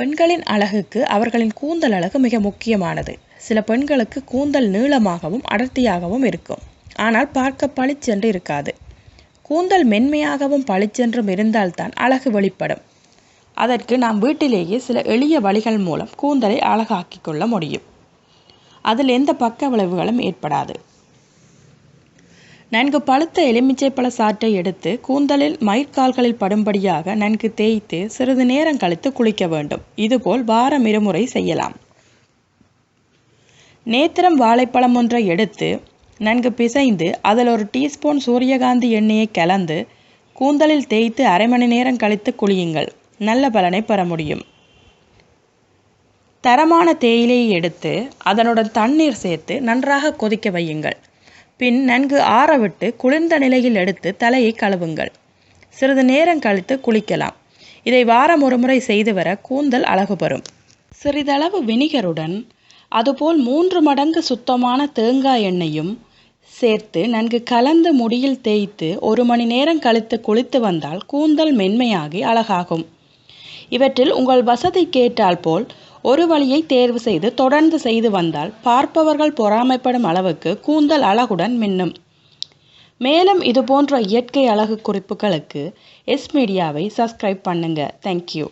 பெண்களின் அழகுக்கு அவர்களின் கூந்தல் அழகு மிக முக்கியமானது. சில பெண்களுக்கு கூந்தல் நீளமாகவும் அடர்த்தியாகவும் இருக்கும். ஆனால் பார்க்க பளிச்சென்று இருக்காது. கூந்தல் மென்மையாகவும் பளிச்சென்றும் இருந்தால்தான் அழகு வெளிப்படும். அதற்கு நாம் வீட்டிலேயே சில எளிய வழிகள் மூலம் கூந்தலை அழகாக்கிக் கொள்ள முடியும். அதில் எந்த பக்க விளைவுகளும் ஏற்படாது. நன்கு பழுத்த எலுமிச்சைப்பழ சாற்றை எடுத்து கூந்தலில் மயிர்கால்களில் படும்படியாக நன்கு தேய்த்து சிறிது நேரம் கழித்து குளிக்க வேண்டும். இதுபோல் வாரம் இருமுறை செய்யலாம். நேத்திரம் வாழைப்பழம் ஒன்றை எடுத்து நன்கு பிசைந்து அதில் ஒரு டீஸ்பூன் சூரியகாந்தி எண்ணெயை கலந்து கூந்தலில் தேய்த்து அரை மணி நேரம் கழித்து குளியுங்கள். நல்ல பலனை பெற முடியும். தரமான தேயிலையை எடுத்து அதனுடன் தண்ணீர் சேர்த்து நன்றாக கொதிக்க வையுங்கள். பின் நன்கு ஆறவிட்டு குளிர்ந்த நிலையில் எடுத்து தலையை கழுவுங்கள். சிறிது நேரம் கழித்து குளிக்கலாம். இதை வாரம் ஒரு முறை செய்து வர கூந்தல் அழகு பெறும். சிறிதளவு வினிகருடன் அதுபோல் மூன்று மடங்கு சுத்தமான தேங்காய் எண்ணெயும் சேர்த்து நன்கு கலந்து முடியில் தேய்த்து ஒரு மணி நேரம் கழித்து குளித்து வந்தால் கூந்தல் மென்மையாகி அழகாகும். இவற்றில் உங்கள் வசதிக்கேற்றால் போல் ஒரு வழியை தேர்வு செய்து தொடர்ந்து செய்து வந்தால் பார்ப்பவர்கள் பொறாமைப்படும் அளவுக்கு கூந்தல் அழகுடன் மின்னும். மேலும் இதுபோன்ற இயற்கை அழகு குறிப்புகளுக்கு எஸ் மீடியாவை சப்ஸ்கிரைப் பண்ணுங்கள் தேங்க்யூ